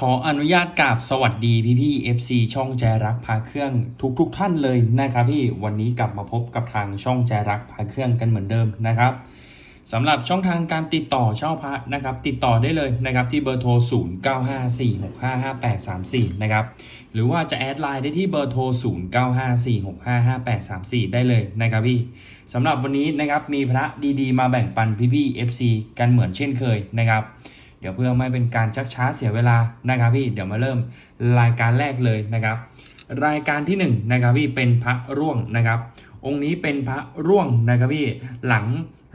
ขออนุญาตกราบสวัสดีพี่พี่ FC ช่องแจรักพาเครื่องทุกทุกท่านเลยนะครับพี่วันนี้กลับมาพบกับทางช่องแจรักพาเครื่องกันเหมือนเดิมนะครับสำหรับช่องทางการติดต่อเช่าพระนะครับ ติดต่อได้เลยนะครับที่เบอร์โทร 0954655834 นะครับหรือว่าจะแอดไลน์ได้ที่เบอร์โทร 0954655834 ได้เลยนะครับพี่สำหรับวันนี้นะครับมีพระดีๆ มาแบ่งปันพี่พี่ FC กันเหมือนเช่นเคยนะครับ ดี๋ยวเพื่อไม่เป็นการชักช้าเสียเวลานะครับพี่เดี๋ยวมาเริ่มรายการแรกเลยนะครับ รายการที่หนึ่งนะครับพี่เป็นพระร่วงนะครับ องค์นี้เป็นพระร่วงนะครับพี่หลัง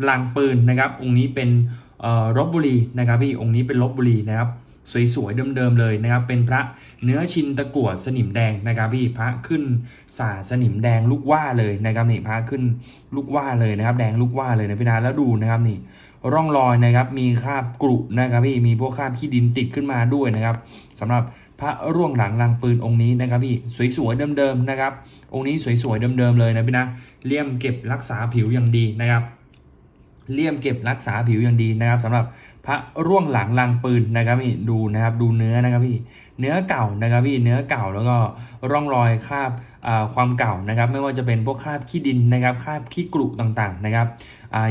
ลางปืนนะครับ องค์นี้เป็นรบบุรีนะครับพี่องค์นี้เป็นลบบุรีนะครับ สวยๆเดิมๆเลยนะครับ เป็นพระเนื้อชินตะกั่วสนิมแดงนะครับพี่พระขึ้นสาสนิมแดงลูกว่าเลยนะครับนี่พระขึ้นลูกว่าเลยนะครับ แดงลูกว่าเลยนะพี่นาแล้วดูนะครับนี่ ร่องรอยนะครับ มีคราบกรุนะครับพี่มีพวกคราบขี้ดินติดขึ้นมาด้วยนะครับสำหรับพระร่วงหลังลางปืนองค์นี้นะครับพี่สวยๆเดิมๆนะครับ องค์นี้สวยๆเดิมๆเลยนะพี่นะเลี่ยมเก็บรักษาผิวอย่างดีนะครับเลี่ยมเก็บรักษาผิวอย่างดีนะครับสำหรับ ระร่วงหลังลางปืนนะครับพี่ดูนะครับดูเนื้อนะครับพี่เนื้อเก่านะครับพี่เนื้อเก่าแล้วก็ร่องรอยคราบความเก่านะครับ ไม่ว่าจะเป็นพวกคราบขี้ดินนะครับคราบขี้กรุต่างๆนะครับ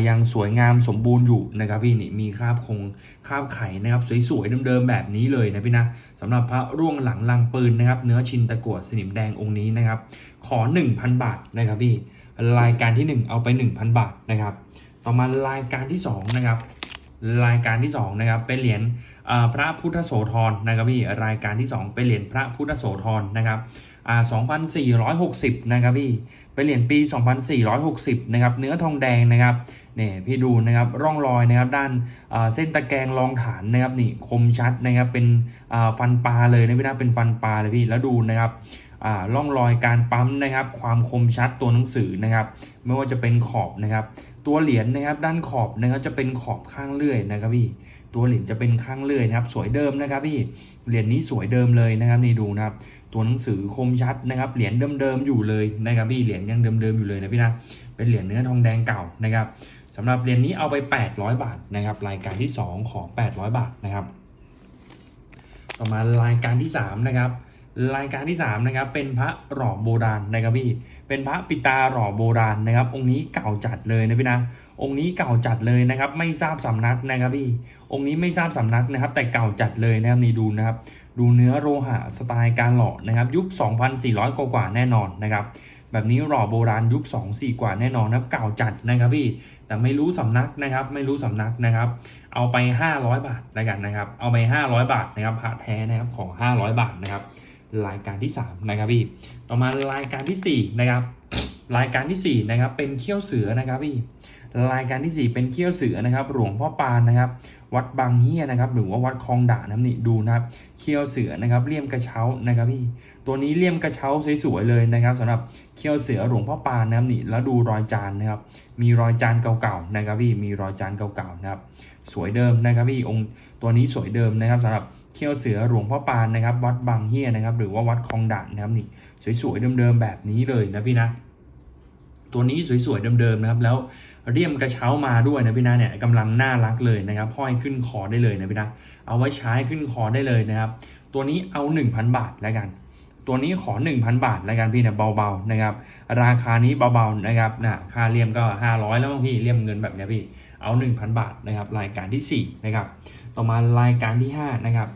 ยังสวยงามสมบูรณ์อยู่นะครับพี่นี่มีคราบคงคราบไข่นะครับ สวยๆเดิมๆแบบนี้เลยนะพี่นะสำหรับพระร่วงหลังลางปืนนะครับ เนื้อชินตะกั่วสนิมแดงองค์นี้นะครับ ขอ 1,000 บาทนะครับพี่รายการที่ 1 เอาไป 1,000 บาทนะครับ ต่อมารายการที่2นะครับ รายการที่2นะครับเป็นเหรียญพระพุทธโสธรนะครับพี่รายการที่ 2 เป็นเหรียญพระพุทธโสธรนะครับ2,460นะครับพี่เป็นเหรียญปี 2,460นะครับเนื้อทองแดงนะครับเนี่ยพี่ดูนะครับร่องรอยนะครับด้านเส้นตะแกรงรองฐานนะครับนี่คมชัดนะครับเป็นฟันปลาเลยนะพี่นะเป็นฟันปลาเลยพี่แล้วดูนะครับร่องรอยการปั๊มนะครับ ความคมชัดตัวหนังสือนะครับ ไม่ว่าจะเป็นขอบนะครับ ตัวเหรียญนะครับด้านขอบนะครับจะเป็นขอบข้างเลื่อยนะครับพี่ตัวเหรียญจะเป็นข้างเลื่อยนะครับ สวยเดิมนะครับพี่เหรียญนี้สวยเดิมเลยนะครับนี่ดูนะครับ ตัวหนังสือคมชัดนะครับเหรียญเดิมๆอยู่เลยนะครับพี่เหรียญยังเดิมๆอยู่เลยนะพี่นะเป็นเหรียญเนื้อทองแดงเก่านะครับสำหรับเหรียญนี้เอาไป 800 บาทนะครับ รายการที่ 2 ขอ800 บาทนะครับ ต่อมารายการที่ 3 นะครับรายการที่3นะครับเป็นพระหล่อโบราณนะครับพี่ เป็นพระปิตาหล่อโบราณนะครับ องค์นี้เก่าจัดเลยนะพี่นะ องค์นี้เก่าจัดเลยนะครับ ไม่ทราบสำนักนะครับพี่ องค์นี้ไม่ทราบสำนักนะครับ แต่เก่าจัดเลยนะครับนี่ดูนะครับ ดูเนื้อโลหะสไตล์การหล่อนะครับ ยุค 2,400 กว่ากว่าแน่นอนนะครับ แบบนี้หล่อโบราณยุค 2 4 กว่าแน่นอนนะครับ เก่าจัดนะครับพี่ แต่ไม่รู้สำนักนะครับ ไม่รู้สำนักนะครับ เอาไป 500 บาทแล้วกันนะครับ เอาไป 500 บาทนะครับพระแท้นะครับ ของ500 บาทนะครับ รายการที่ 3 นะครับพี่ ต่อมารายการทีสี่4 นะครับ รายการทีสี่ 4 นะครับ เป็นเขี้ยวเสือนะครับพี่ รายการทีสี่ 4 เป็นเขี้ยวเสือนะครับ หลวงพ่อปานนะครับ วัดบางเฮียนะครับหรือว่าวัดคลองด่านนะครับนี่ดูนะครับ เขี้ยวเสือนะครับเลี่ยมกระเช้านะครับพี่ ตัวนี้เลี่ยมกระเช้าสวยๆเลยนะครับสำหรับเขี้ยวเสือหลวงพ่อปานนะครับนี่แล้วดูรอยจานนะครับ มีรอยจานเก่าๆนะครับพี่ มีรอยจานเก่าๆนะครับ สวยเดิมนะครับพี่องค์ตัวนี้สวยเดิมนะครับสำหรับ เขี้ยวเสือหลวงพ่อปานนะครับ วัดบางเฮียนะครับ หรือว่าวัดคลองด่านนะครับนี่สวยๆเดิมๆแบบนี้เลยนะพี่นะตัวนี้สวยๆเดิมๆนะครับแล้วเรียมกระเช้ามาด้วยนะพี่นะเนี่ยกำลังน่ารักเลยนะครับห้อยขึ้นคอได้เลยนะพี่นะเอาไว้ใช้ขึ้นคอได้เลยนะครับ ตัวนี้เอา 1,000 บาทแล้วกัน ตัวนี้ขอ 1,000 บาทแล้วกันพี่เนี่ยเบาๆนะครับ ราคานี้เบาๆนะครับนะค่าเลี่ยมก็ 500 แล้วบางพี่เลี่ยมเงินแบบนี้พี่เอา 1,000 บาทนะครับ รายการที่4นะครับต่อมารายการที่5นะครับ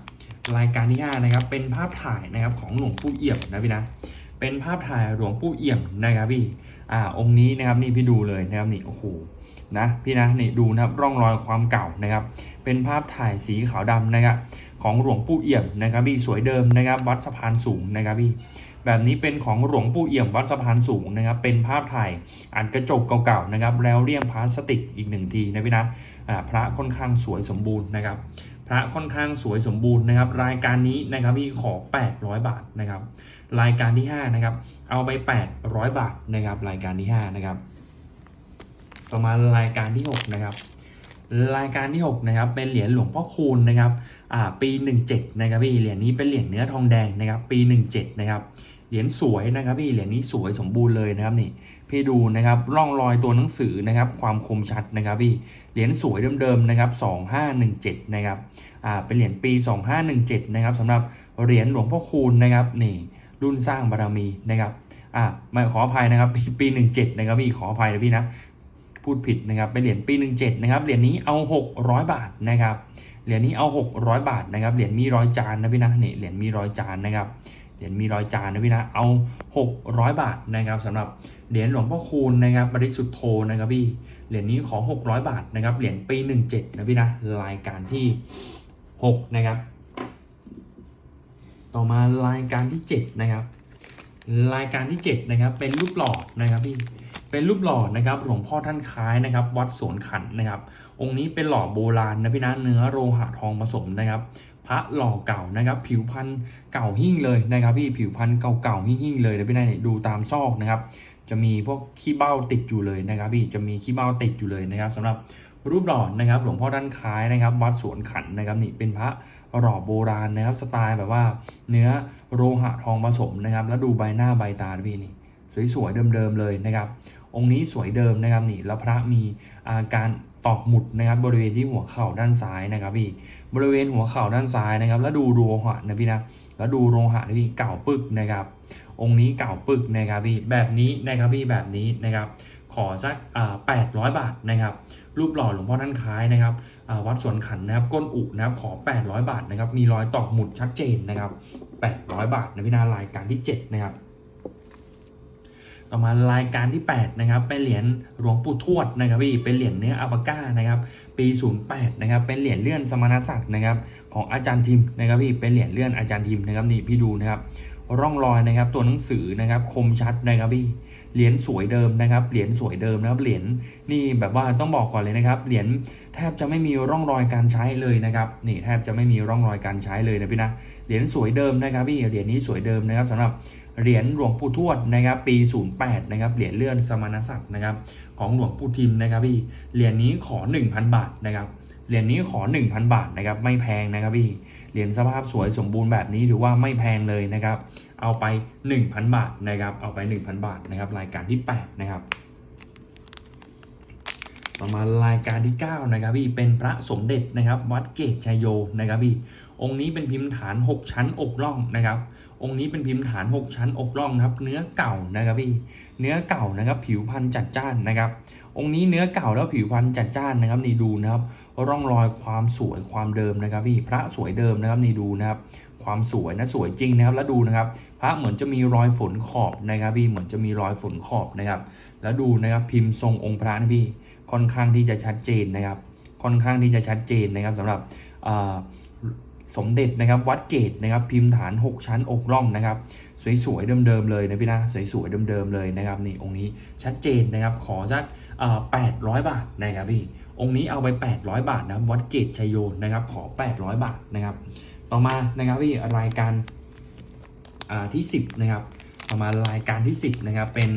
รายการที่5นะครับเป็นภาพถ่ายนะครับของหลวงปู่เอี่ยมนะพี่นะเป็นภาพถ่ายหลวงปู่เอี่ยมนะครับพี่อ่าองค์นี้นะครับนี่พี่ดูเลยนะครับนี่โอ้โหนะพี่นะนี่ดูนะครับร่องรอยความเก่านะครับ เป็นภาพถ่ายสีขาวดำนะครับของหลวงปู่เอี่ยมนะครับพี่สวยเดิมนะครับ วัดสะพานสูงนะครับพี่แบบนี้เป็นของหลวงปู่เอี่ยมวัดสะพานสูงนะครับ เป็นภาพถ่ายอันกระจกเก่าๆนะครับ แล้วเรียมพลาสติกอีกหนึ่งทีนะพี่นะอ่าพระค่อนข้างสวยสมบูรณ์นะครับ ระค่อนข้างสวยสมบูรณ์นะครับ รายการนี้นะครับพี่ขอ 800 บาทนะครับ รายการที่5นะครับเอาไป 800 บาทนะครับ รายการที่5นะครับต่อมารายการที่ 6 นะครับ รายการที่ 6 นะครับ เป็นเหรียญหลวงพ่อคูณนะครับอ่าปี 17 นะครับพี่เหรียญนี้เป็นเหรียญเนื้อทองแดงนะครับ ปี 17 นะครับ เหรียญสวยนะครับพี่เหรียญนี้สวยสมบูรณ์เลยนะครับนี่พี่ดูนะครับร่องรอยตัวหนังสือนะครับ ความคมชัดนะครับพี่เหรียญสวยเดิมๆนะครับ2517นะครับอ่าเป็นเหรียญปี 2517นะครับสำหรับเหรียญหลวงพ่อคูณนะครับนี่รุ่นสร้างบารมีนะครับอ่าไม่ขออภัยนะครับปีปี17นะครับพี่ขออภัยนะพี่นะพูดผิดนะครับเป็นเหรียญปี 17นะครับเหรียญนี้เอา 600 บาทนะครับเหรียญนี้เอา 600 บาทนะครับเหรียญมีร้อยจานนะพี่นะนี่เหรียญมีร้อยจานนะครับ เหรียญมีรอยจานนะพี่นะ เอา 600 บาทนะครับสำหรับเหรียญหลวงพ่อคูณนะครับบริสุทธโธนะครับพี่ เหรียญนี้ขอ 600 บาทนะครับ เหรียญปี 17 นะพี่นะ รายการที่ 6 นะครับ ต่อมารายการที่ 7 นะครับ รายการที่ 7 นะครับ เป็นรูปหล่อนะครับพี่ เป็นรูปหล่อนะครับ หลวงพ่อท่านคล้ายนะครับ วัดสวนขันนะครับ องค์นี้เป็นหล่อโบราณนะพี่นะ เนื้อโลหะทองผสมนะครับ พระหล่อเก่านะครับ ผิวพรรณเก่าหิ่งเลยนะครับพี่ผิวพรรณเก่าๆหิ่งๆเลยนะพี่นะเนี่ยดูตามซอกนะครับ จะมีพวกขี้เบ้าติดอยู่เลยนะครับ พี่จะมีขี้เบ้าติดอยู่เลยนะครับสำหรับรูปหล่อนะครับ หลวงพ่อด้านคล้ายนะครับ วัดสวนขันนะครับนี่เป็นพระหล่อโบราณนะครับ สไตล์แบบว่า เนื้อโลหะทองผสมนะครับ แล้วดูใบหน้าใบตาพี่นี่สวยๆเดิมๆเลยนะครับ องค์นี้สวยเดิมนะครับนี่แล้วพระมีอาการ ตอกหมุดนะครับบริเวณที่หัวเข่าด้านซ้ายนะครับพี่บริเวณหัวเข่าด้านซ้ายนะครับ แล้วดูโลหะนะพี่นะแล้วดูโลหะนะพี่เก่าปึกนะครับ องค์นี้เก่าปึกนะครับพี่แบบนี้นะครับพี่แบบนี้นะครับ ขอสักอ่า800บาทนะครับ รูปหล่อหลวงพ่อท่านคล้ายนะครับวัดสวนขันนะครับ ก้นอุนะครับขอ 800 บาทนะครับ มีรอยตอกหมุดชัดเจนนะครับ800 บาทนะพี่นารายการที่ 7 นะครับ ต่อมารายการที่ 8 นะครับเป็นเหรียญหลวงปู่ทวดนะครับพี่เป็นเหรียญเนื้ออัปปาก้านะครับปี 08 นะครับเป็นเหรียญเลื่อนสมณศักดิ์นะครับของอาจารย์ทิมนะครับพี่เป็นเหรียญเลื่อนอาจารย์ทิมนะครับนี่พี่ดูนะครับร่องรอยนะครับตัวหนังสือนะครับคมชัดนะครับพี่เหรียญสวยเดิมนะครับเหรียญสวยเดิมนะครับเหรียญนี่แบบว่าต้องบอกก่อนเลยนะครับเหรียญแทบจะไม่มีร่องรอยการใช้เลยนะครับนี่แทบจะไม่มีร่องรอยการใช้เลยนะพี่นะเหรียญสวยเดิมนะครับพี่เหรียญนี้สวยเดิมนะครับสำหรับ เหรียญหลวงปู่ทวดนะครับปี 08นะครับเหรียญเลื่อนสมณศักดิ์นะครับของหลวงปู่ทิมนะครับพี่เหรียญนี้ขอ 1,000 บาทนะครับเหรียญนี้ขอ 1,000 บาทนะครับไม่แพงนะครับพี่เหรียญสภาพสวยสมบูรณ์แบบนี้ถือว่าไม่แพงเลยนะครับ เอาไป 1,000 บาทนะครับเอาไป 1,000 บาทนะครับรายการที่ 8 นะครับต่อมารายการที่ 9 นะครับพี่เป็นพระสมเด็จนะครับ วัดเกตชัยโยนะครับพี่องค์นี้เป็นพิมพ์ฐาน 6 ชั้นอกล่องนะครับ องค์นี้เป็นพิมพ์ฐาน 6 ชั้นอกล่องนะครับ เนื้อเก่านะครับพี่ เนื้อเก่านะครับ ผิวพรรณจัดจ้านนะครับ องค์นี้เนื้อเก่าแล้วผิวพรรณจัดจ้านนะครับนี่ดูนะครับ ร่องรอยความสวยความเดิมนะครับ พี่พระสวยเดิมนะครับนี่ดูนะครับ ความสวยนะสวยจริงนะครับ แล้วดูนะครับ พระเหมือนจะมีรอยฝนขอบนะครับ พี่เหมือนจะมีรอยฝนขอบนะครับ แล้วดูนะครับพิมพ์ทรงองค์พระนะพี่ค่อนข้างที่จะชัดเจนนะครับ ค่อนข้างที่จะชัดเจนนะครับสำหรับอ่า สมเด็จนะครับวัดเกตนะครับพิมพ์ฐาน 6 ชั้นอกร่องนะครับ สวยๆเดิมๆเลยนะพี่นะสวยๆเดิมๆเลยนะครับนี่องค์นี้ชัดเจนนะครับขอสักแปดร้อยบาทนะครับพี่องค์นี้เอาไป 800 บาทนะครับวัดเกตชัยโยนะครับขอ 800 บาทนะครับ ต่อมานะครับพี่รายการที่ 10นะครับต่อมารายการที่ 10นะครับเป็น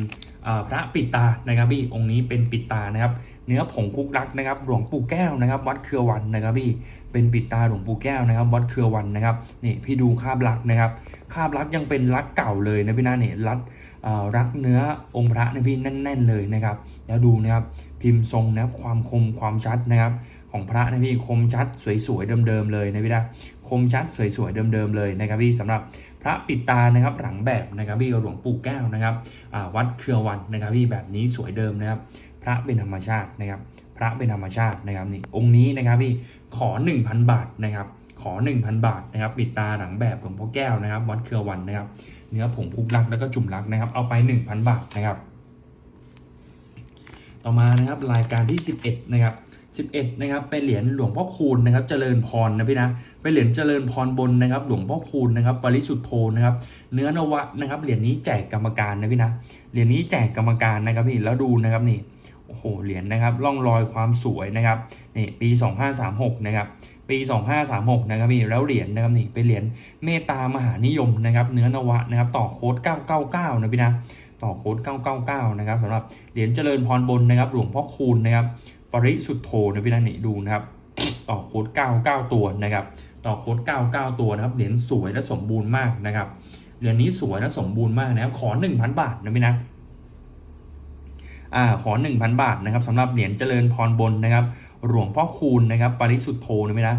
พระปิตานะครับพี่องค์นี้เป็นปิตานะครับ เนื้อผงคุกรักนะครับ หลวงปู่แก้วนะครับ วัดเครือวันนะครับพี่เป็นปิตาหลวงปู่แก้วนะครับ วัดเครือวันนะครับนี่พี่ดูคาบลักษ์นะครับคาบลักษ์ยังเป็นลักษ์เก่าเลยนะพี่นะเนี่ยรัดเอ่อรักเนื้อองค์พระนะพี่แน่น ๆเลยนะครับ แล้วดูนะครับพิมพ์ทรงนะครับความคมความชัดนะครับ ของพระนะพี่คมชัดสวยๆเดิมๆเลยนะพี่นะคมชัดสวยๆเดิมๆเลยนะครับพี่สำหรับ ระปิดตานะครับหลังแบบนะครับพี่หลวงปู่แก้วนะครับวัดเครือวันนะครับพี่แบบนี้สวยเดิมนะครับ พระเป็นธรรมชาตินะครับ พระเป็นธรรมชาตินะครับนี่องค์นี้นะครับพี่ขอ 1,000 บาทนะครับขอ 1,000 บาทนะครับปิดตาหลังแบบหลวงพ่อแก้วนะครับ วัดเครือวันนะครับ เนื้อผงคุกลักแล้วก็จุ่มลักนะครับ เอาไป 1,000 บาทนะครับ ต่อมานะครับรายการที่ 11 นะครับ 11 นะครับเป็นเหรียญหลวงพ่อคูณนะครับ เจริญพรนะพี่นะเป็นเหรียญเจริญพรบนนะครับ หลวงพ่อคูณนะครับปริสุทธโธนะครับ เนื้อนวะนะครับเหรียญนี้แจกกรรมการนะพี่นะเหรียญนี้แจกกรรมการนะครับพี่แล้วดูนะครับนี่โอ้โหเหรียญนะครับร่องรอยความสวยนะครับนี่ปี 2536 นะครับปี 2536 นะครับพี่แล้วเหรียญนะครับนี่เป็นเหรียญเมตตามหานิยมนะครับ เนื้อนวะนะครับต่อโค้ด 999 นะพี่นะ ต่อโค้ด 999 นะครับสำหรับเหรียญเจริญพรบนนะครับ หลวงพ่อคูณนะครับ ปริสุทธโธนะพี่นะนี่ดูนะครับ ต่อโค้ด 9 9 ตัวนะครับ ต่อโค้ด 9 9 ตัวนะครับ เหรียญสวยและสมบูรณ์มากนะครับ เหรียญนี้สวยและสมบูรณ์มากนะครับ ขอ 1,000 บาทนะพี่นะอ่าขอ 1,000 บาทนะครับสำหรับเหรียญเจริญพรบนนะครับ หลวงพ่อคูณนะครับปริสุทธโธนะไม่นะ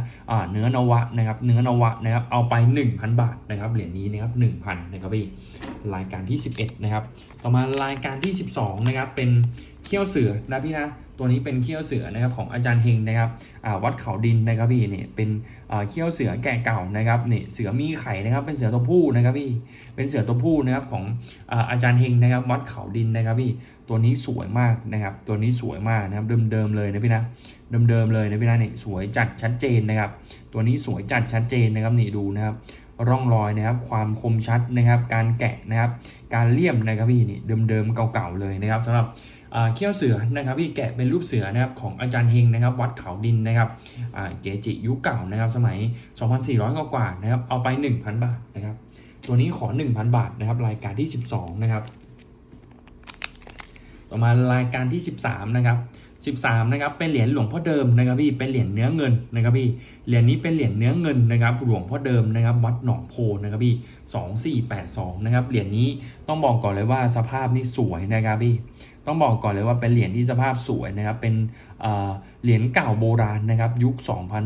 เนื้อนวะนะครับเนื้อนวะนะครับเอาไป 1,000 บาทนะครับเหรียญนี้นะครับ1,000นะครับพี่รายการที่ 11นะครับต่อมารายการที่ 12นะครับเป็น เขี้ยวเสือนะพี่นะตัวนี้เป็นเขี้ยวเสือนะครับของอาจารย์เฮงนะครับวัดเขาดินนะครับพี่เนี่ยเป็นเขี้ยวเสือแก่เก่านะครับเนี่ยเสือมีไข่นะครับเป็นเสือตัวผู้นะครับพี่เป็นเสือตัวผู้นะครับของอาจารย์เฮงนะครับวัดเขาดินนะครับพี่ตัวนี้สวยมากนะครับตัวนี้สวยมากนะครับเดิมๆเลยนะพี่นะเดิมๆเลยนะพี่นะเนี่ยสวยจัดชัดเจนนะครับ ตัวนี้สวยจัดชัดเจนนะครับนี่ดูนะครับร่องรอยนะครับ ความคมชัดนะครับ การแกะนะครับ การเลี่ยมนะครับพี่นี่เดิมๆเก่าๆเลยนะครับสำหรับ เขี้ยวเสือนะครับพี่แกะเป็นรูปเสือนะครับของอาจารย์เฮงนะครับ วัดเขาดินนะครับเกจิยุคเก่านะครับ สมัย 2,400 กว่านะครับ เอาไป 1,000 บาทนะครับ ตัวนี้ขอ 1,000 บาทนะครับ รายการที่ 12 นะครับ ต่อมารายการที่ 13 นะครับ 13นะครับเป็นเหรียญหลวงพ่อเดิมนะครับพี่เป็นเหรียญเนื้อเงินนะครับพี่เหรียญนี้เป็นเหรียญเนื้อเงินนะครับหลวงพ่อเดิมนะครับวัดหนองโพนะครับพี่2482นะครับเหรียญนี้ต้องบอกก่อนเลยว่าสภาพนี่สวยนะครับพี่ต้องบอกก่อนเลยว่าเป็นเหรียญที่สภาพสวยนะครับเป็นเหรียญเก่าโบราณนะครับยุค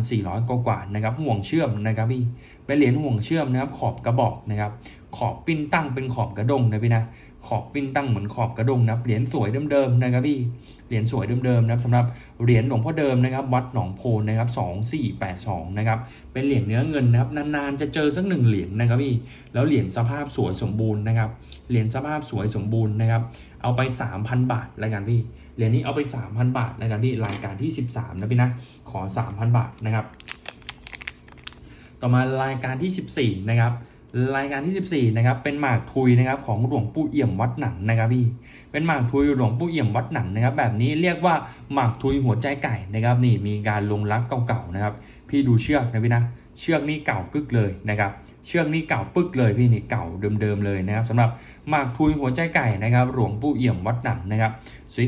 2,400 กว่าๆนะครับห่วงเชื่อมนะครับพี่ เป็นเหรียญห่วงเชื่อมนะครับ ขอบกระบอกนะครับ ขอบปิ้นตั้งเป็นขอบกระดงนะพี่นะขอบปิ้นตั้งเหมือนขอบกระดงนะเหรียญสวยเดิมๆนะครับพี่เหรียญสวยเดิมๆนะครับสำหรับเหรียญหลวงพ่อเดิมนะครับ วัดหนองโพนะครับ2482นะครับเป็นเหรียญเนื้อเงินนะครับนานๆจะเจอสักหนึ่งเหรียญนะครับพี่แล้วเหรียญสภาพสวยสมบูรณ์นะครับเหรียญสภาพสวยสมบูรณ์นะครับเอาไป3,000บาทแล้วกันพี่เหรียญนี้เอาไป3,000บาทแล้วกันพี่รายการที่13นะพี่นะขอ3,000บาทนะครับ ต่อมารายการที่ 14 นะครับ รายการที่ 14 นะครับ เป็นหมากทุยนะครับของหลวงปู่เอี่ยมวัดหนังนะครับพี่ เป็นหมากทุยหลวงปู่เอี่ยมวัดหนังนะครับ แบบนี้เรียกว่าหมากทุยหัวใจไก่นะครับ นี่มีการลงรักเก่าๆนะครับ พี่ดูเชือกนะพี่นะ เชือกนี่เก่ากึกเลยนะครับเชือกนี่เก่าปึกเลยพี่นี่เก่าเดิมๆเลยนะครับสำหรับหมากทุยหัวใจไก่นะครับ หลวงปู่เอี่ยมวัดหนังนะครับ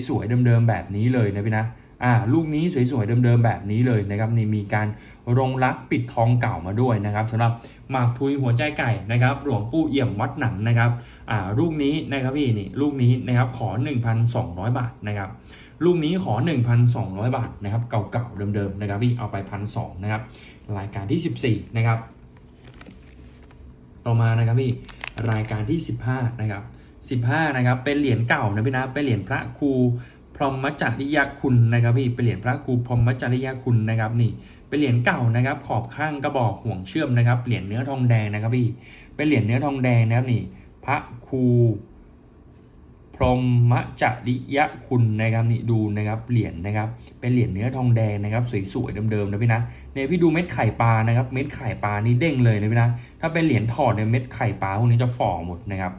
สวยๆเดิมๆแบบนี้เลยนะพี่นะ อ่าลูกนี้สวยๆเดิมๆแบบนี้เลยนะครับนี่มีการรงรักปิดทองเก่ามาด้วยนะครับสำหรับหมากทุยหัวใจไก่นะครับหลวงปู่เอี่ยมวัดหนังนะครับอ่าลูกนี้นะครับพี่นี่ลูกนี้นะครับขอ 1,200 บาทนะครับลูกนี้ขอ 1,200 บาทนะครับเก่าๆเดิมๆนะครับพี่เอาไปพันสนะครับรายการที่ 14นะครับต่อมานะครับพี่รายการที่ 15นะครับ15นะครับเป็นเหรียญเก่านะพี่นะเป็นเหรียญพระครู รหมจริยคุณนะครับพี่เป็นเหรียญพระครูพรหมจริยคุณนะครับนี่เป็นเหรียญเก่านะครับ ขอบข้างกระบอกห่วงเชื่อมนะครับเหรียญเนื้อทองแดงนะครับพี่เป็นเหรียญเนื้อทองแดงนะครับนี่ พระครูพรหมจริยคุณนะครับนี่ดูนะครับเหรียญนะครับ เป็นเหรียญเนื้อทองแดงนะครับสวยๆเดิมๆนะพี่นะเนี่ยพี่ดูเม็ดไข่ปลานะครับ เม็ดไข่ปลานี่เด้งเลยนะพี่นะถ้าเป็นเหรียญถอดเนี่ยเม็ดไข่ปลาพวกนี้จะฝ่อหมดนะครับ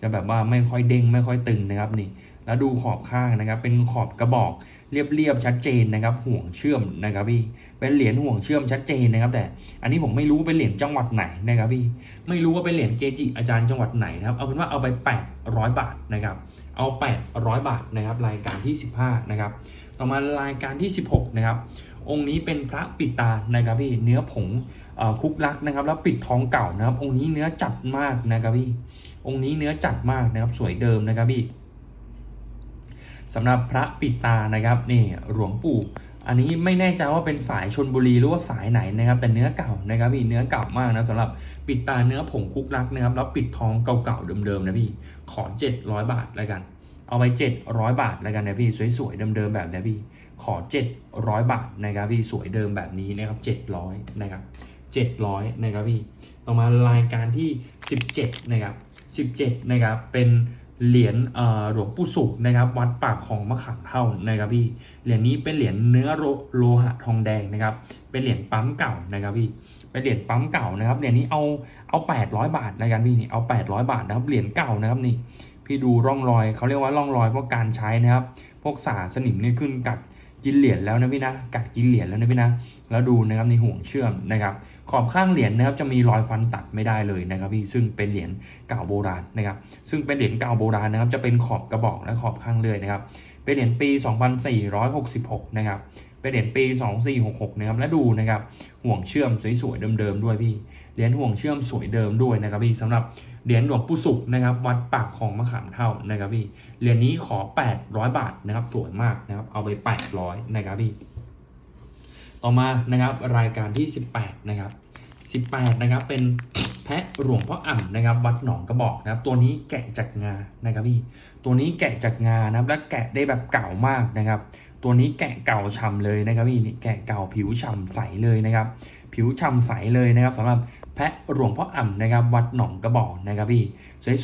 จะแบบว่าไม่ค่อยเด้งไม่ค่อยตึงนะครับนี่ แล้วดูขอบข้างนะครับ เป็นขอบกระบอกเรียบๆชัดเจนนะครับ ห่วงเชื่อมนะครับพี่ เป็นเหรียญห่วงเชื่อมชัดเจนนะครับ แต่อันนี้ผมไม่รู้เป็นเหรียญจังหวัดไหนนะครับพี่ ไม่รู้ว่าเป็นเหรียญเกจิอาจารย์จังหวัดไหนนะครับ เอาเป็นว่าเอาไป 800 บาทนะครับ เอา 800 บาทนะครับ รายการที่ 15 นะครับ ต่อมารายการที่ 16 นะครับ องค์นี้เป็นพระปิดตานะครับพี่ เนื้อผงอคุกลักนะครับ แล้วปิดทองเก่านะครับ องค์นี้เนื้อจัดมากนะครับพี่ องค์นี้เนื้อจัดมากนะครับ สวยเดิมนะครับพี่ สำหรับพระปิดตานะครับนี่หลวงปู่ อันนี้ไม่แน่ใจว่าเป็นสายชนบุรีหรือว่าสายไหนนะครับ แต่เนื้อเก่านะครับพี่เนื้อเก่ามากนะสำหรับปิดตาเนื้อผงคุกลักนะครับแล้วปิดทองเก่าๆเดิมๆนะพี่ขอ 700 บาทแล้วกันเอาไป700 บาทแล้วกันนะพี่สวยๆเดิมๆแบบนี้พี่ขอ 700 บาทนะครับพี่สวยเดิมแบบนี้นะครับ700นะครับ700นะครับพี่ต่อมารายการที่ 17นะครับ17นะครับเป็น เหรียญหลวงปู่สุขนะครับ วัดปากของมะขังเท่านะครับพี่เหรียญนี้เป็นเหรียญเนื้อโลโลหะทองแดงนะครับ เป็นเหรียญปั๊มเก่านะครับพี่เป็นเหรียญปั๊มเก่านะครับเหรียญนี้เอาเอา 800 บาทนะครับพี่นี่เอา 800 บาทนะครับเหรียญเก่านะครับนี่พี่ดูร่องรอยเขาเรียกว่าร่องรอยเพราะการใช้นะครับ พวกสาสนิมนี่ขึ้นกัด กินเหรียญแล้วนะพี่นะ กัดกินเหรียญแล้วนะพี่นะ แล้วดูนะครับในห่วงเชื่อมนะครับ ขอบข้างเหรียญนะครับจะมีรอยฟันตัดไม่ได้เลยนะครับพี่ ซึ่งเป็นเหรียญเก่าโบราณนะครับ ซึ่งเป็นเหรียญเก่าโบราณนะครับ จะเป็นขอบกระบอกและขอบข้างเลื่อยนะครับ เป็นเหรียญปี 2466 นะครับ เป็นเหรียญปี 2466 นะครับ และดูนะครับ ห่วงเชื่อมสวยๆเดิมๆด้วยพี่ เหรียญห่วงเชื่อมสวยเดิมด้วยนะครับพี่สำหรับเหรียญหลวงปู่สุขนะครับ วัดปากของมะขามเท่านะครับพี่ เหรียญนี้ขอ 800 บาทนะครับ สวยมากนะครับ เอาไป 800 นะครับพี่ ต่อมานะครับรายการที่ 18 นะครับ 18 นะครับ เป็นแพะหลวงพ่ออ่ำนะครับ วัดหนองกระบอกนะครับ ตัวนี้แกะจากงานะครับพี่ ตัวนี้แกะจากงานะครับ และแกะได้แบบเก่ามากนะครับ ตัวนี้แกะเก่าฉ่ำเลยนะครับพี่นี่แกะเก่าผิวฉ่ำใสเลยนะครับ ผิวฉ่ำใสเลยนะครับสำหรับ พะหลวงพ่ออ่ำนะครับ วัดหนองกระบอกนะครับพี่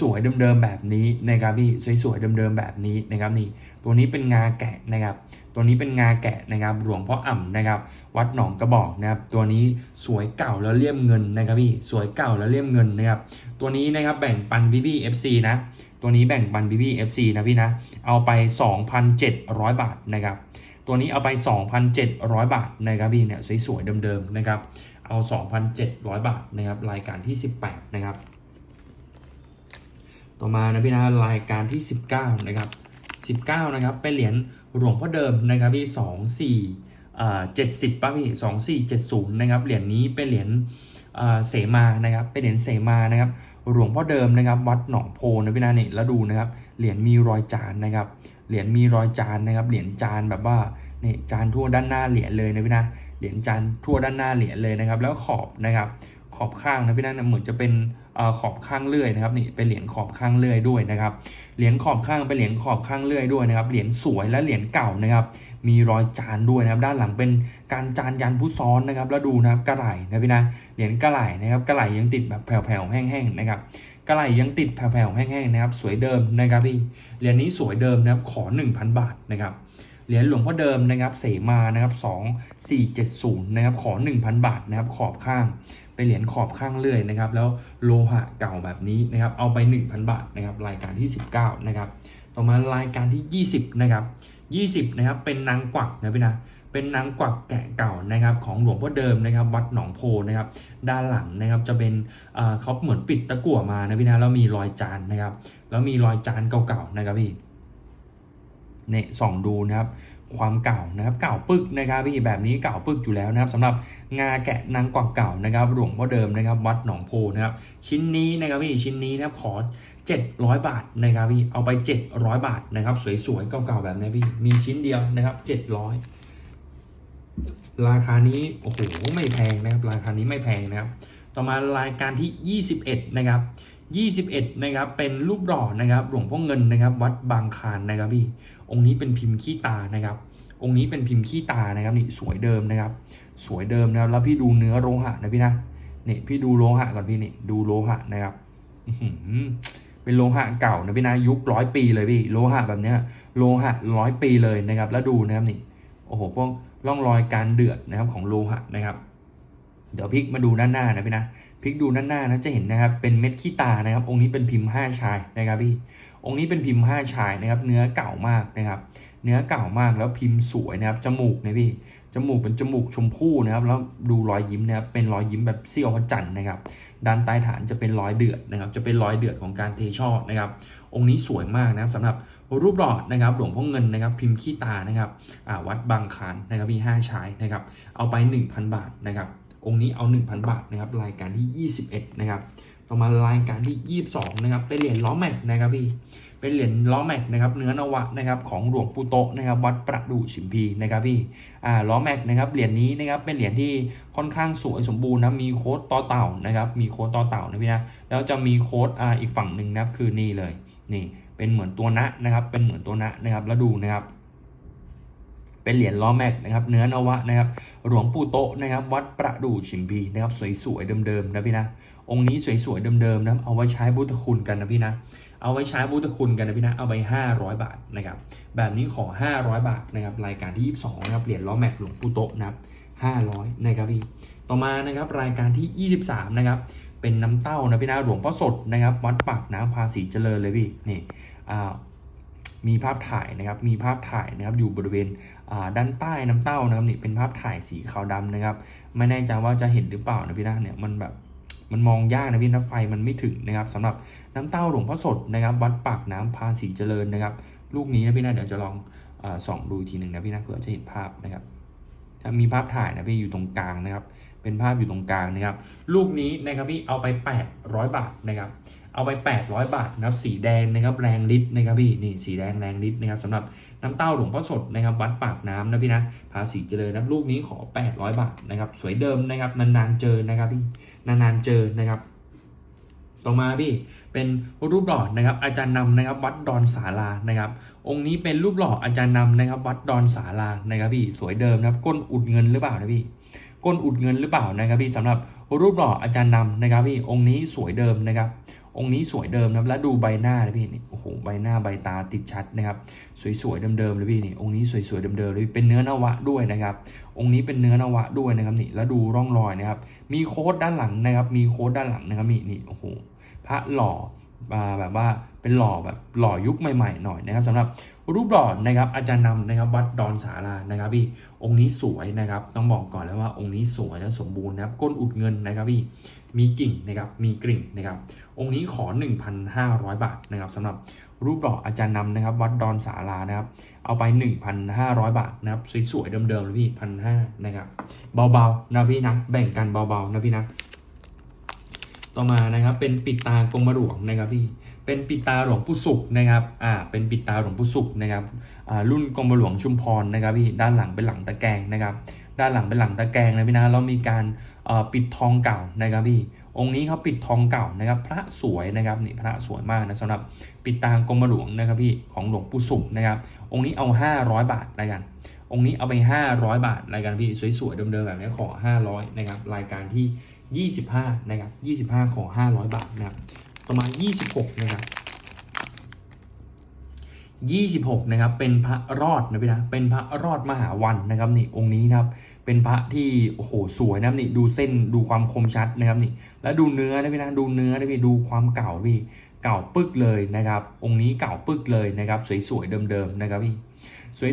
สวยๆเดิมๆแบบนี้นะครับพี่สวยๆเดิมๆแบบนี้นะครับนี่ ตัวนี้เป็นงาแกะนะครับ ตัวนี้เป็นงาแกะนะครับหลวงพ่ออ่ำนะครับ วัดหนองกระบอกนะครับ ตัวนี้สวยเก่าแล้วเลี่ยมเงินนะครับพี่สวยเก่าแล้วเลี่ยมเงินนะครับ ตัวนี้นะครับแบ่งปันพี่พี่ FC นะตัวนี้แบ่งปันพี่พี่ FC นะพี่นะเอาไป 2,700 บาทนะครับ ตัวนี้เอาไป 2,700 บาทนะครับพี่เนี่ยสวยๆเดิมๆนะครับ เอา 2,700 บาทนะครับ รายการที่ 18 นะครับ ต่อมานะพี่นะรายการที่ 19 นะครับ 19 นะครับ เป็นเหรียญหลวงพ่อเดิมนะครับพี่24อ่า70ป่ะพี่2470 นะครับ เหรียญนี้เป็นเหรียญเสมานะครับ เป็นเหรียญเสมานะครับ หลวงพ่อเดิมนะครับ วัดหนองโพนะพี่นะนี่แล้วดูนะครับ เหรียญมีรอยจานนะครับ เหรียญมีรอยจานนะครับ เหรียญจานแบบว่า นี่จานทั่วด้านหน้าเหรียญเลยนะพี่นะเหรียญจานทั่วด้านหน้าเหรียญเลยนะครับ แล้วขอบนะครับขอบข้างนะพี่นะเหมือนจะเป็นขอบข้างเลื่อยนะครับนี่เป็นเหรียญขอบข้างเลื่อยด้วยนะครับเหรียญขอบข้างเป็นเหรียญขอบข้างเลื่อยด้วยนะครับเหรียญสวยและเหรียญเก่านะครับ มีรอยจานด้วยนะครับ ด้านหลังเป็นการจานยันผู้ซ้อนนะครับแล้วดูนะครับกระไหลนะพี่นะเหรียญกระไหลนะครับกระไหลยังติดแบบแผ่วๆแห้งๆนะครับกระไหลยังติดแผ่วๆแห้งๆนะครับ สวยเดิมนะครับพี่เหรียญนี้สวยเดิมนะครับขอ 1,000 บาทนะครับ เหรียญหลวงพ่อเดิมนะครับเสมานะครับ2470นะครับขอ 1,000 บาทนะครับขอบข้าง เป็นเหรียญขอบข้างเลื่อยนะครับแล้วโลหะเก่าแบบนี้นะครับเอาไป 1,000 บาทนะครับรายการที่ 19นะครับต่อมารายการที่ 20นะครับ20นะครับเป็นนางกวักนะพี่นะเป็นนางกวักแกะเก่านะครับของหลวงพ่อเดิมนะครับวัดหนองโพนะครับด้านหลังนะครับจะเป็นเขาเหมือนปิดตะกั่วมานะพี่นะแล้วมีรอยจานนะครับแล้วมีรอยจานเก่าๆนะครับพี่ เนี่ยส่องดูนะครับความเก่านะครับเก่าปึกนะครับพี่แบบนี้เก่าปึกอยู่แล้วนะครับสำหรับงาแกะนางกวักเก่านะครับหลวงพ่อเดิมนะครับวัดหนองโพนะครับชิ้นนี้นะครับพี่ชิ้นนี้นะครับขอ 700 บาทนะครับพี่เอาไป 700 บาทนะครับสวยๆเก่าๆแบบนี้พี่มีชิ้นเดียวนะครับ 700 ราคานี้โอ้โหไม่แพงนะครับราคานี้ไม่แพงนะครับ ต่อมารายการที่ 21 นะครับ 21นะครับเป็นรูปหล่อนะครับหลวงพ่อเงินนะครับ วัดบางคานนะครับพี่องค์นี้เป็นพิมพ์ขี้ตานะครับ องค์นี้เป็นพิมพ์ขี้ตานะครับนี่สวยเดิมนะครับ สวยเดิมนะครับแล้วพี่ดูเนื้อโลหะนะพี่นะนี่พี่ดูโลหะก่อนพี่นี่ดูโลหะนะครับเป็นโลหะเก่านะพี่นะยุคร้อยปีเลยพี่โลหะแบบเนี้ยโลหะร้อยปีเลยนะครับ แล้วดูนะครับนี่โอ้โหพวกร่องรอยการเดือดนะครับของโลหะนะครับ เดี๋ยวพลิกมาดูด้านหน้านะพี่นะ พลิกดูด้านหน้านะจะเห็นนะครับเป็นเม็ดขี้ตานะครับ องค์นี้เป็นพิมพ์ห้าชายนะครับพี่องค์นี้เป็นพิมพ์ห้าชายนะครับ เนื้อเก่ามากนะครับ เนื้อเก่ามากแล้วพิมพ์สวยนะครับจมูกนะพี่จมูกเป็นจมูกชมพู่นะครับ แล้วดูรอยยิ้มนะครับเป็นรอยยิ้มแบบเสี้ยวพระจันทร์นะครับ ด้านใต้ฐานจะเป็นรอยเดือดนะครับ จะเป็นรอยเดือดของการเทช่อนะครับ องค์นี้สวยมากนะครับสำหรับรูปหล่อนะครับ หลวงพ่อเงินนะครับ พิมพ์ขี้ตานะครับอ่าวัดบางคานนะครับมีห้าชายนะครับ เอาไป 1,000 บาทนะครับ องค์นี้เอา 1,000 บาทนะครับรายการที่ 21 นะครับต่อมารายการที่ 22 นะครับ เป็นเหรียญล้อแม็กนะครับพี่ เป็นเหรียญล้อแม็กนะครับ เนื้อนวะนะครับของหลวงปู่โตนะครับ วัดประดู่ชิมพีนะครับพี่ อ่าล้อแม็กนะครับ เหรียญนี้นะครับ เป็นเหรียญที่ค่อนข้างสวยสมบูรณ์นะ มีโค้ดต่อเต่านะครับ มีโค้ดต่อเต่านะพี่นะ แล้วจะมีโค้ดอ่าอีกฝั่งหนึ่งนะครับ คือนี่เลย นี่ เป็นเหมือนตัวนะนะครับ เป็นเหมือนตัวนะนะครับ แล้วดูนะครับ เป็นเหรียญล้อแม็กนะครับเนื้อนวะนะครับหลวงปู่โตนะครับวัดประดู่ชิมพีนะครับสวยๆเดิมๆนะพี่นะองค์นี้สวยๆเดิมๆนะเอาไว้ใช้พุทธคุณกันนะพี่นะเอาไว้ใช้พุทธคุณกันนะพี่นะเอาไป 500 บาทนะครับแบบนี้ขอ 500 บาทนะครับรายการที่ 22นะครับเหรียญล้อแม็กหลวงปู่โตนะครับ500นะครับพี่ต่อมานะครับรายการที่ 23นะครับเป็นน้ำเต้านะพี่นะหลวงพ่อสดนะครับวัดปากน้ำภาษีเจริญเลยพี่นี่อ่า มีภาพถ่ายนะครับ มีภาพถ่ายนะครับอยู่บริเวณด้านใต้น้ำเต้านะครับนี่เป็นภาพถ่ายสีขาวดำนะครับ ไม่แน่ใจว่าจะเห็นหรือเปล่านะพี่นะเนี่ยมันแบบมันมองยากนะพี่นะไฟมันไม่ถึงนะครับสำหรับน้ำเต้าหลวงพ่อสดนะครับ วัดปากน้ำภาษีเจริญนะครับ ลูกนี้นะพี่นะเดี๋ยวจะลองอส่องดูทีหนึ่งนะพี่นะเผื่อจะเห็นภาพนะครับมีภาพถ่ายนะพี่อยู่ตรงกลางนะครับ เป็นภาพอยู่ตรงกลางนะครับ ลูกนี้นะครับพี่เอาไป 800 บาทนะครับ เอาไป 800 บาทนะครับสีแดงนะครับแรงฤทธิ์นะครับพี่นี่สีแดงแรงฤทธิ์นะครับสำหรับน้ำเต้าหลวงพ่อสดนะครับวัดปากน้ำนะพี่นะภาษีเจริญนะครับลูกนี้ขอ 800 บาทนะครับสวยเดิมนะครับนานๆเจอนะครับพี่นานๆเจอนะครับต่อมาพี่เป็นรูปหล่อนะครับอาจารย์นำนะครับวัดดอนสารานะครับ องค์นี้เป็นรูปหล่ออาจารย์นำนะครับวัดดอนสารานะครับพี่สวยเดิมนะครับก้นอุดเงินหรือเปล่านะพี่ ก้นอุดเงินหรือเปล่านะครับพี่สำหรับรูปหล่ออาจารย์นำนะครับพี่องค์นี้สวยเดิมนะครับ องค์นี้สวยเดิมนะครับแล้วดูใบหน้านะพี่นี่โอ้โหใบหน้าใบตาติดชัดนะครับสวยๆเดิมๆเลยพี่นี่องค์นี้สวยๆเดิมๆเลยเป็นเนื้อนวะด้วยนะครับ องค์นี้เป็นเนื้อนวะด้วยนะครับนี่แล้วดูร่องรอยนะครับ มีโค้ดด้านหลังนะครับ มีโค้ดด้านหลังนะครับนี่นี่โอ้โหพระหล่อมาแบบว่าเป็นหล่อแบบหล่อยุคใหม่ๆหน่อยนะครับสำหรับ รูปหล่อนะครับอาจารย์นำนะครับวัดดอนสารานะครับพี่องค์นี้สวยนะครับต้องบอกก่อนแล้วว่าองค์นี้สวยและสมบูรณ์นะครับก้นอุดเงินนะครับพี่มีกิ่งนะครับมีกริ่งนะครับองค์นี้ขอ 1,500 บาทนะครับสำหรับรูปหล่ออาจารย์นำนะครับวัดดอนสารานะครับเอาไป 1,500 บาทนะครับสวยๆเดิมๆเลยพี่พันห้านะครับเบาๆนะพี่นะแบ่งกันเบาๆนะพี่นะต่อมานะครับเป็นปิดตากรมหลวงนะครับพี่ เป็นปิดตาหลวงปู่สุขนะครับ อ่า เป็นปิดตาหลวงปู่สุขนะครับ อ่า รุ่นกรมหลวงชุมพรนะครับพี่ ด้านหลังเป็นหลังตะแกรงนะครับ ด้านหลังเป็นหลังตะแกรงนะพี่นะแล้วมีการอ่อปิดทองเก่านะครับพี่ องค์นี้เขาปิดทองเก่านะครับ พระสวยนะครับนี่พระสวยมากนะสำหรับปิดตากรมหลวงนะครับพี่ของหลวงปู่สุขนะครับ องค์นี้เอา 500 บาทแล้วกัน องค์นี้เอาไป 500 บาทรายการพี่สวยๆเดิมๆแบบนี้ขอ 500นะครับ รายการที่ 25นะครับ25 ขอ 500 บาทนะครับ ประมาณ 26 นะครับ 26 นะครับ เป็นพระรอดนะพี่นะ เป็นพระรอดมหาวันนะครับนี่องค์นี้นะครับ เป็นพระที่โอ้โหสวยนะครับนี่ดูเส้นดูความคมชัดนะครับนี่ แล้วดูเนื้อนะพี่นะดูเนื้อนะพี่ดูความเก่าพี่ เก่าปึกเลยนะครับ องค์นี้เก่าปึกเลยนะครับ สวยๆเดิมๆนะครับพี่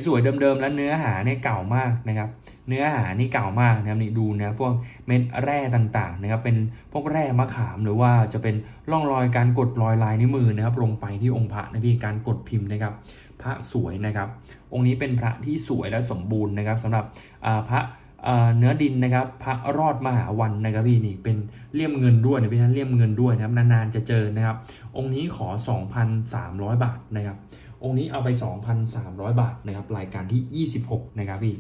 สวยๆเดิมๆแล้วเนื้อหาเนี่ยเก่ามากนะครับ เนื้อหานี่เก่ามากนะครับนี่ดูนะพวกเม็ดแร่ต่างๆนะครับ เป็นพวกแร่มะขามหรือว่าจะเป็นร่องรอยการกดรอยลายนิ้วมือนะครับ ลงไปที่องค์พระนะพี่การกดพิมพ์นะครับ พระสวยนะครับ องค์นี้เป็นพระที่สวยและสมบูรณ์นะครับสำหรับอ่าพระ เนื้อดินนะครับพระรอดมหาวันนะครับพี่นี่เป็นเลี่ยมเงินด้วยนะพี่นะเลี่ยมเงินด้วยนะครับนานๆจะเจอนะครับ องค์นี้ขอ 2,300 บาทนะครับ องค์นี้เอาไป 2,300 บาทนะครับรายการที่ 26 นะครับพี่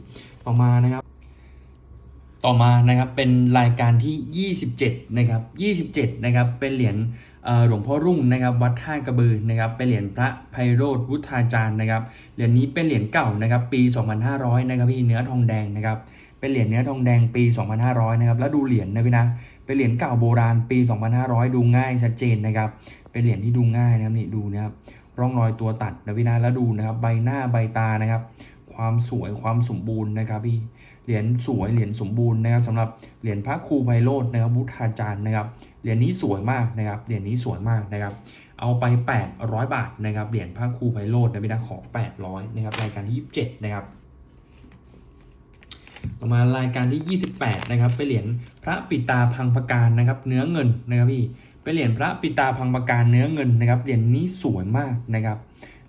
ต่อมานะครับ ต่อมานะครับเป็นรายการที่ 27 นะครับ 27 นะครับเป็นเหรียญหลวงพ่อรุ่งนะครับวัดท่ากระบือนะครับเป็นเหรียญพระไพโรธวุฒาจารย์นะครับเหรียญนี้เป็นเหรียญเก่านะครับปี 2500 นะครับพี่เนื้อทองแดงนะครับ เป็นเหรียญเนื้อทองแดงปี 2500 นะครับ แล้วดูเหรียญนะพี่นะ เป็นเหรียญเก่าโบราณปี 2500 ดูง่ายชัดเจนนะครับ เป็นเหรียญที่ดูง่ายนะครับนี่ดูนะครับร่องรอยตัวตัดนะพี่นะแล้วดูนะครับ ใบหน้าใบตานะครับ ความสวยความสมบูรณ์นะครับพี่เหรียญสวยเหรียญสมบูรณ์นะครับสำหรับเหรียญพระครูไพโรจน์นะครับวุฒาจารย์นะครับเหรียญนี้สวยมากนะครับเหรียญนี้สวยมากนะครับ เอาไป 800 บาทนะครับเหรียญพระครูไพโรจน์นะพี่นะขอ800นะครับรายการที่ 27 นะครับ ต่อมารายการที่ 28 นะครับเป็นเหรียญพระปิตาพังประการนะครับ เนื้อเงินนะครับพี่เป็นเหรียญพระปิตาพังประการเนื้อเงินนะครับเหรียญนี้สวยมากนะครับ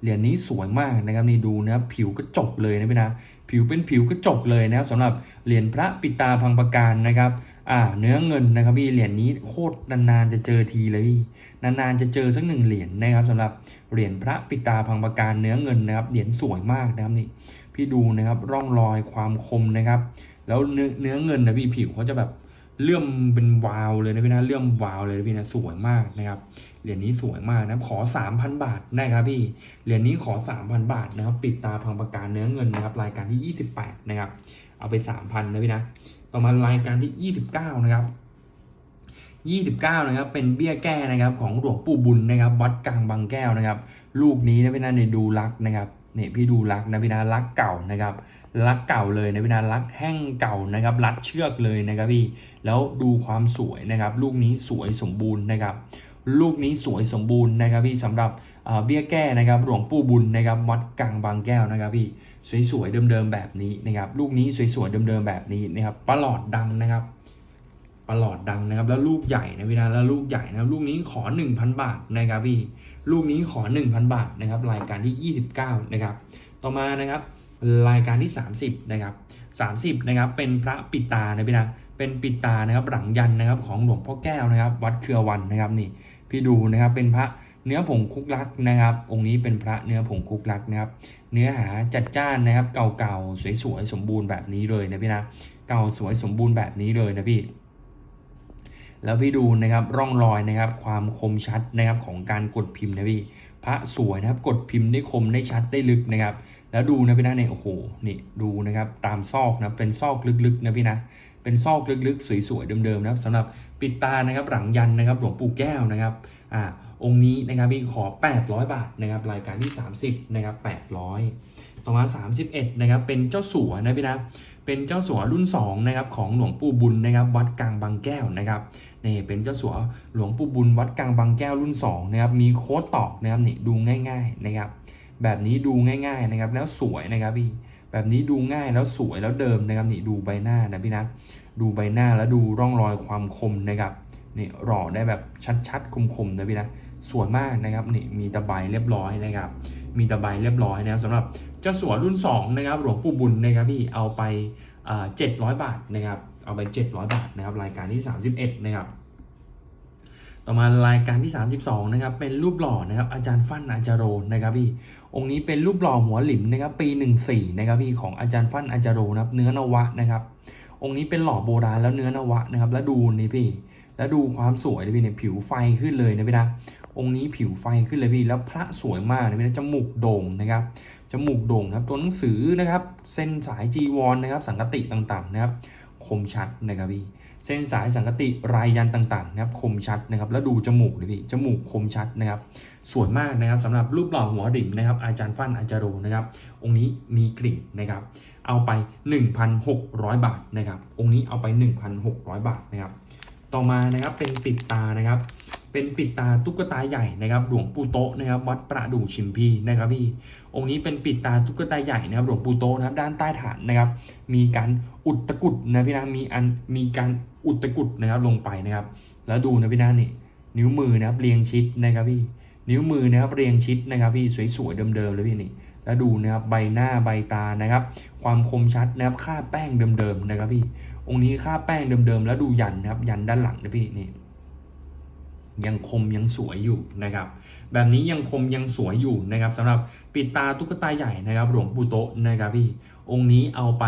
เหรียญนี้สวยมากนะครับนี่ดูนะครับผิวกระจกเลยนะพี่นะผิวเป็นผิวกระจกเลยนะครับสำหรับเหรียญพระปิตาพังประการนะครับอ่าเนื้อเงินนะครับพี่เหรียญนี้โคตรนานๆจะเจอทีเลยพี่นานๆจะเจอสักหนึ่งเหรียญนะครับสำหรับเหรียญพระปิตาพังประการเนื้อเงินนะครับเหรียญสวยมากนะครับนี่ พี่ดูนะครับร่องรอยความคมนะครับ แล้วเนื้อเนื้อเงินนะพี่ผิวเขาจะแบบเลื่อมเป็นวาวเลยนะพี่นะเลื่อมวาวเลยนะพี่นะสวยมากนะครับเหรียญนี้สวยมากนะขอ 3,000 บาทนะครับพี่เหรียญนี้ขอ 3,000 บาทนะครับปิดตาพังประการเนื้อเงินนะครับรายการที่ 28 นะครับ เอาไป 3,000นะพี่นะต่อมารายการที่ 29 นะครับ29 นะครับ เป็นเบี้ยแก้นะครับของหลวงปู่บุญนะครับ วัดกลางบางแก้วนะครับ ลูกนี้นะพี่นะในดูรักนะครับ นี่ยพี่ดูลักนะพี่นะลักเก่านะครับลักเก่าเลยนะพี่นะลักแห้งเก่านะครับรัดเชือกเลยนะครับพี่แล้วดูความสวยนะครับ ลูกนี้สวยสมบูรณ์นะครับลูกนี้สวยสมบูรณ์นะครับพี่สำหรับเอ่อเบี้ยแก้นะครับหลวงปู่บุญนะครับวัดกลางบางแก้วนะครับพี่สวยๆเดิมๆแบบนี้นะครับลูกนี้สวยๆเดิมๆแบบนี้นะครับประหลอดดังนะครับ ประหลอดดังนะครับ แล้วลูกใหญ่นะพี่นะแล้วลูกใหญ่นะครับ ลูกนี้ขอ 1,000 บาทนะครับพี่ลูกนี้ขอ 1,000 บาทนะครับ รายการที่ 29 นะครับ ต่อมานะครับ รายการที่ 30 นะครับ 30 นะครับ เป็นพระปิดตานะพี่นะเป็นปิดตานะครับหลังยันนะครับของหลวงพ่อแก้วนะครับ วัดเครือวันนะครับนี่พี่ดูนะครับเป็นพระเนื้อผงคุกลักนะครับ องค์นี้เป็นพระเนื้อผงคุกลักนะครับ เนื้อหาจัดจ้านนะครับ เก่าๆสวยๆสมบูรณ์แบบนี้เลยนะพี่นะเก่าสวยสมบูรณ์แบบนี้เลยนะพี่ แล้วพี่ดูนะครับร่องรอยนะครับความคมชัดนะครับของการกดพิมพ์นะพี่พระสวยนะครับกดพิมพ์ได้คมได้ชัดได้ลึกนะครับ แล้วดูนะพี่นะเนี่ยโอ้โหนี่ดูนะครับตามซอกนะเป็นซอกลึกๆนะพี่นะเป็นซอกลึกๆ สวยๆเดิมๆนะครับสำหรับปิดตานะครับหลังยันนะครับหลวงปู่แก้วนะครับอ่าองค์นี้นะครับพี่ขอ 800 บาทนะครับรายการที่ 30นะครับ800 ต่อมา 31นะครับเป็นเจ้าสัวนะพี่นะ เป็นเจ้าสัวรุ่น2นะครับของหลวงปู่บุญนะครับวัดกลางบางแก้วนะครับนี่เป็นเจ้าสัวหลวงปู่บุญวัดกลางบางแก้วรุ่น2นะครับมีโค้ดตอกนะครับนี่ดูง่ายๆนะครับแบบนี้ดูง่ายๆนะครับแล้วสวยนะครับพี่แบบนี้ดูง่ายแล้วสวยแล้วเดิมนะครับนี่ดูใบหน้านะพี่นะดูใบหน้าแล้วดูร่องรอยความคมนะครับนี่หล่อได้แบบชัดๆคมๆนะพี่นะสวยมากนะครับนี่มีตะไบเรียบร้อยนะครับ มีตะไบเรียบร้อยนะครับสำหรับเจ้าสัวรุ่น2นะครับหลวงปู่บุญนะครับพี่เอาไปเจ็ดร้อยบาทนะครับเอาไป 700 บาทนะครับรายการที่ 31นะครับต่อมารายการที่ 32นะครับเป็นรูปหล่อนะครับอาจารย์ฟั่นอาจารโรนะครับพี่องค์นี้เป็นรูปหล่อหัวหลิมนะครับปี 14นะครับพี่ของอาจารย์ฟั่นอาจารโรนะครับเนื้อนวะนะครับองค์นี้เป็นหล่อโบราณแล้วเนื้อนวะนะครับแล้วดูนี่พี่แล้วดูความสวยนะพี่เนี่ยผิวไฟขึ้นเลยนะพี่นะ องค์นี้ผิวไฟขึ้นเลยพี่แล้วพระสวยมากนะพี่นะจมูกโด่งนะครับจมูกโด่งนะครับตัวหนังสือนะครับ เส้นสายจีวรนะครับ สังกติต่างๆนะครับ คมชัดนะครับพี่เส้นสายสังกติรายยันต่างๆนะครับ คมชัดนะครับ แล้วดูจมูกเลยพี่จมูกคมชัดนะครับ สวยมากนะครับสำหรับรูปหล่อหัวดิ่มนะครับ อาจารย์ฟั่นอาจารย์โรนะครับ องค์นี้มีกลิ่นนะครับ เอาไป 1,600 บาทนะครับ องค์นี้เอาไป 1,600 บาทนะครับ ต่อมานะครับเป็นปิดตานะครับ เป็นปิดตาตุ๊กตาใหญ่นะครับหลวงปู่โตนะครับวัดประดู่ชิมพีนะครับพี่องค์นี้เป็นปิดตาตุ๊กตาใหญ่นะครับหลวงปู่โตนะครับด้านใต้ฐานนะครับ มีการอุดตะกุดนะพี่นะมีอันมีการอุดตะกุดนะครับลงไปนะครับ แล้วดูนะพี่นะนี่นิ้วมือนะครับเรียงชิดนะครับพี่นิ้วมือนะครับเรียงชิดนะครับพี่สวยๆเดิมๆเลยพี่นี่แล้วดูนะครับใบหน้าใบตานะครับ ความคมชัดนะครับค่าแป้งเดิมๆนะครับพี่องค์นี้ค่าแป้งเดิมๆแล้วดูยันนะครับยันด้านหลังนะพี่นี่ ยังคมยังสวยอยู่นะครับ แบบนี้ยังคมยังสวยอยู่นะครับสำหรับปิดตาตุ๊กตาใหญ่นะครับหลวงปู่โตนะครับพี่องค์นี้เอาไป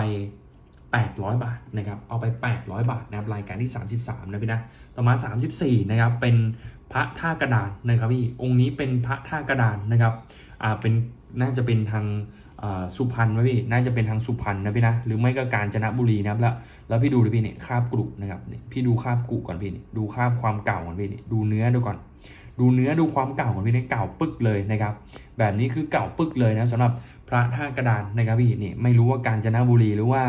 800 บาทนะครับเอาไป 800 บาทนะครับรายการที่ 33นะพี่นะต่อมา 34นะครับเป็นพระท่ากระดานนะครับพี่องค์นี้เป็นพระท่ากระดานนะครับอ่าเป็นน่าจะเป็นทาง สุพรรณไหมพี่ น่าจะเป็นทางสุพรรณนะพี่นะ หรือไม่ก็กาญจนบุรีนะครับ แล้ว แล้วพี่ดูดิพี่เนี่ยคาบกรุนะครับนี่พี่ดูคาบกรุก่อนพี่นี่ดูคาบความเก่าก่อนพี่นี่ดูเนื้อดูก่อน ดูเนื้อดูความเก่าของพี่นี่เก่าปึ๊กเลยนะครับ แบบนี้คือเก่าปึ๊กเลยนะสำหรับพระท่ากระดานนะครับพี่นี่ไม่รู้ว่ากาญจนบุรีหรือว่า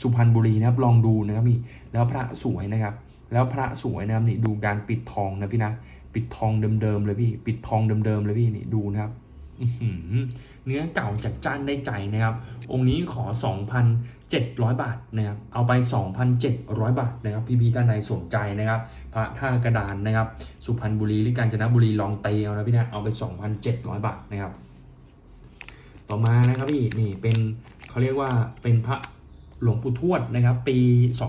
สุพรรณบุรีนะครับ ลองดูนะครับพี่ แล้วพระสวยนะครับ แล้วพระสวยนะครับนี่ดูการปิดทองนะพี่นะ ปิดทองเดิมๆเลยพี่ ปิดทองเดิมๆเลยพี่นี่ดูนะครับ เนื้อเก่าจัดจ้านได้ใจนะครับ องค์นี้ขอ 2,700 บาทนะครับ เอาไป 2,700 บาทนะครับ พี่ๆท่านใดสนใจนะครับ พระท่ากระดานนะครับ สุพรรณบุรีหรือกาญจนบุรีลองเตเอานะพี่นะ เอาไป 2,700 บาทนะครับ ต่อมานะครับพี่ นี่เป็นเขาเรียกว่าเป็นพระ หลวงปู่ทวดนะครับ ปี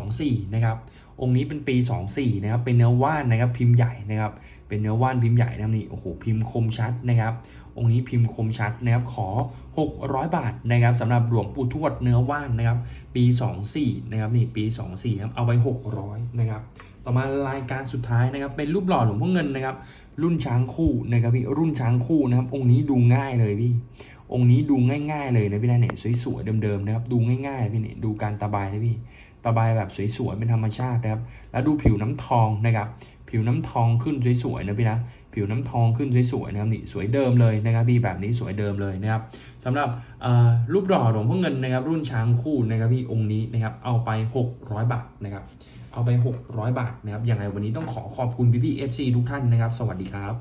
24 นะครับ องค์นี้เป็นปี 24 นะครับ เป็นเนื้อว่านนะครับพิมพ์ใหญ่นะครับ เป็นเนื้อว่านพิมพ์ใหญ่นะครับนี่โอ้โหพิมพ์คมชัดนะครับ องค์นี้พิมพ์คมชัดนะครับขอ 600 บาทนะครับสำหรับหลวงปู่ทวดเนื้อว่านนะครับ ปี 24 นะครับนี่ปี 24 นะครับเอาไป600 นะครับต่อมารายการสุดท้ายนะครับ เป็นรูปหล่อหลวงพ่อเงินนะครับ รุ่นช้างคู่นะครับพี่รุ่นช้างคู่นะครับ องค์นี้ดูง่ายเลยพี่ องค์นี้ดูง่าย ๆ เลยนะพี่นะเนี่ยสวยๆเดิมๆนะครับ ดูง่ายๆพี่เนี่ยดูการตะบายนะพี่ตะบายแบบสวยๆเป็นธรรมชาตินะครับ แล้วดูผิวน้ำทองนะครับ ผิวน้ำทองขึ้นสวยๆนะพี่นะ ผิวน้ำทองขึ้นสวยๆนะครับนี่สวยเดิมเลยนะครับพี่แบบนี้สวยเดิมเลยนะครับสำหรับรูปหล่อหลวงพ่อเงินนะครับ รุ่นช้างคู่นะครับพี่องค์นี้นะครับเอาไป 600 บาทนะครับ เอาไป 600 บาทนะครับยังไงวันนี้ต้องขอขอบคุณพี่ๆ FC ทุกท่านนะครับ สวัสดีครับ